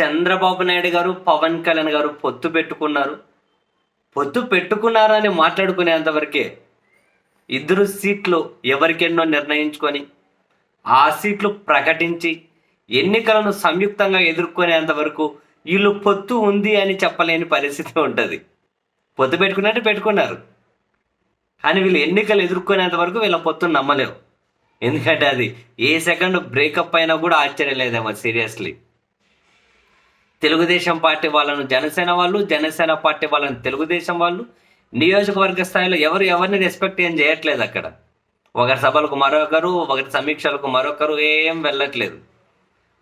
చంద్రబాబు నాయుడు గారు పవన్ కళ్యాణ్ గారు పొత్తు పెట్టుకున్నారు. పొత్తు పెట్టుకున్నారని మాట్లాడుకునేంతవరకే ఇద్దరు సీట్లు ఎవరికెన్నో నిర్ణయించుకొని ఆ సీట్లు ప్రకటించి ఎన్నికలను సంయుక్తంగా ఎదుర్కొనేంత వరకు వీళ్ళు పొత్తు ఉంది అని చెప్పలేని పరిస్థితి ఉంటుంది. పొత్తు పెట్టుకున్నట్టు పెట్టుకున్నారు. కానీ వీళ్ళు ఎన్నికలు ఎదుర్కొనేంత వరకు వీళ్ళ పొత్తును నమ్మలేవు. ఎందుకంటే అది ఏ సెకండ్ బ్రేకప్ అయినా కూడా ఆశ్చర్యం లేదేమో సీరియస్లీ. తెలుగుదేశం పార్టీ వాళ్ళను జనసేన వాళ్ళు జనసేన పార్టీ వాళ్ళని తెలుగుదేశం వాళ్ళు నియోజకవర్గ స్థాయిలో ఎవరు ఎవరిని రెస్పెక్ట్ ఏం చేయట్లేదు అక్కడ. ఒకరి సభలకు మరొకరు ఒకరి సమీక్షలకు మరొకరు ఏం వెళ్ళట్లేదు.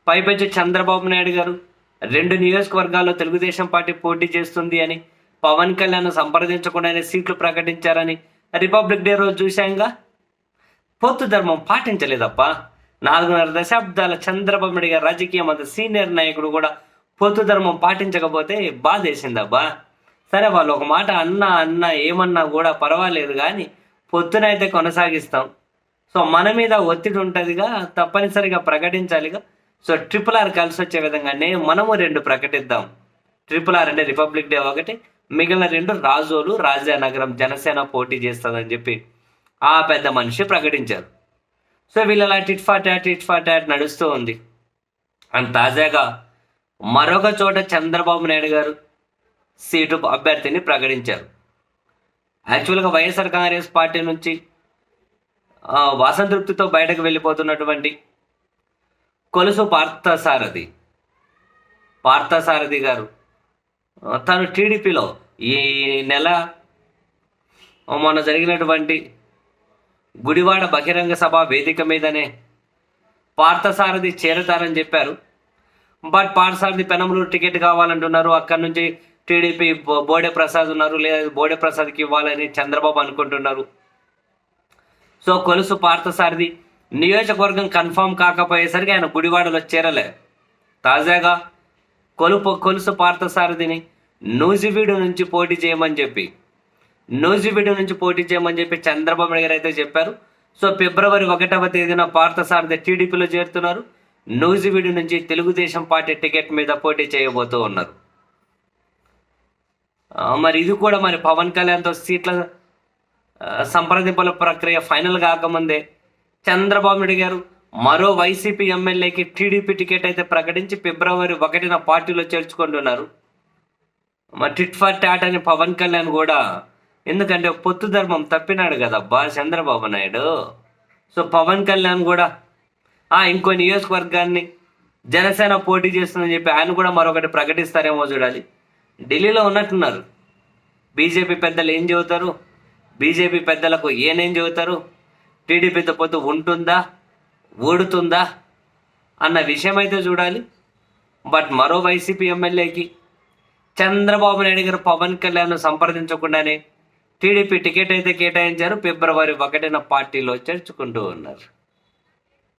పైపెచ్చి చంద్రబాబు నాయుడు గారు రెండు నియోజకవర్గాల్లో తెలుగుదేశం పార్టీ పోటీ చేస్తుంది అని పవన్ కళ్యాణ్ సంప్రదించకుండానే సీట్లు ప్రకటించారని రిపబ్లిక్ డే రోజు చూశాంగా? పొత్తు ధర్మం పాటించలేదప్ప. నాలుగున్నర దశాబ్దాల చంద్రబాబు నాయుడు గారు రాజకీయం అంత సీనియర్ నాయకుడు కూడా పొత్తు ధర్మం పాటించకపోతే బాధేసిందబ్బా. సరే వాళ్ళు ఒక మాట అన్నా అన్నా ఏమన్నా కూడా పర్వాలేదు కానీ పొత్తునైతే కొనసాగిస్తాం. సో మన మీద ఒత్తిడి ఉంటుందిగా తప్పనిసరిగా ప్రకటించాలిగా. సో ట్రిపుల్ ఆర్ కలిసి వచ్చే విధంగానే మనము రెండు ప్రకటిద్దాం. ట్రిపుల్ ఆర్ అంటే రిపబ్లిక్ డే ఒకటి మిగిలిన రెండు రాజోలు రాజానగరం జనసేన పోటీ చేస్తుందని చెప్పి ఆ పెద్ద మనిషి ప్రకటించారు. సో వీళ్ళ tit for tat tit for నడుస్తూ ఉంది. అండ్ తాజాగా మరొక చోట చంద్రబాబు నాయుడు గారు సీటు అభ్యర్థిని ప్రకటించారు. యాక్చువల్గా వైఎస్ఆర్ కాంగ్రెస్ పార్టీ నుంచి వాసంతృప్తితో బయటకు వెళ్ళిపోతున్నటువంటి కొలుసు పార్థసారథి పార్థసారథి గారు తను టీడీపీలో ఈ నెల మొన్న జరిగినటువంటి గుడివాడ బహిరంగ సభ వేదిక మీదనే పార్థసారథి చేరతారని చెప్పారు. బట్ పాఠశాలది పెనమలూరు టికెట్ కావాలంటున్నారు. అక్కడ నుంచి టీడీపీ బోడే ప్రసాద్ ఉన్నారు. లేదా బోడే ప్రసాద్కి ఇవ్వాలని చంద్రబాబు అనుకుంటున్నారు. సో కొలుసు పార్థసారథి నియోజకవర్గం కన్ఫామ్ కాకపోయేసరికి ఆయన గుడివాడలో చేరలే. తాజాగా కొలుపు కొలుసు పార్థసారథిని నూజివీడు నుంచి పోటీ చేయమని చెప్పి నూజివీడు నుంచి పోటీ చేయమని చెప్పి చంద్రబాబు నాయుడు అయితే చెప్పారు. సో ఫిబ్రవరి ఒకటవ తేదీన పార్థసారథి టీడీపీలో చేరుతున్నారు. నూజివీడు నుంచి తెలుగుదేశం పార్టీ టికెట్ మీద పోటీ చేయబోతూ ఉన్నారు. మరి ఇది కూడా మరి పవన్ కళ్యాణ్తో సీట్ల సంప్రదింపుల ప్రక్రియ ఫైనల్ కాకముందే చంద్రబాబు నాయుడు గారు మరో వైసీపీ ఎమ్మెల్యేకి టీడీపీ టికెట్ అయితే ప్రకటించి ఫిబ్రవరి ఒకటిన పార్టీలో చేర్చుకుంటున్నారు. మరి టిట్ ఫర్ టాట్ అని పవన్ కళ్యాణ్ కూడా ఎందుకంటే పొత్తు ధర్మం తప్పినాడు కదా బా చంద్రబాబు నాయుడు. సో పవన్ కళ్యాణ్ కూడా ఇంకో నియోజకవర్గాన్ని జనసేన పోటీ చేస్తుందని చెప్పి ఆయన కూడా మరొకటి ప్రకటిస్తారేమో చూడాలి. ఢిల్లీలో ఉన్నట్టున్నారు. బీజేపీ పెద్దలు ఏం చెబుతారు? బీజేపీ పెద్దలకు ఏనేం చెబుతారు? టీడీపీతో పొత్తు ఉంటుందా? ఓడుతుందా అన్న విషయం అయితే చూడాలి. బట్ మరో వైసీపీ ఎమ్మెల్యేకి చంద్రబాబు నాయుడు గారు పవన్ కళ్యాణ్ సంప్రదించకుండానే టీడీపీ టికెట్ అయితే కేటాయించారు. ఫిబ్రవరి ఒకటిన పార్టీలో చేర్చుకుంటూ ఉన్నారు.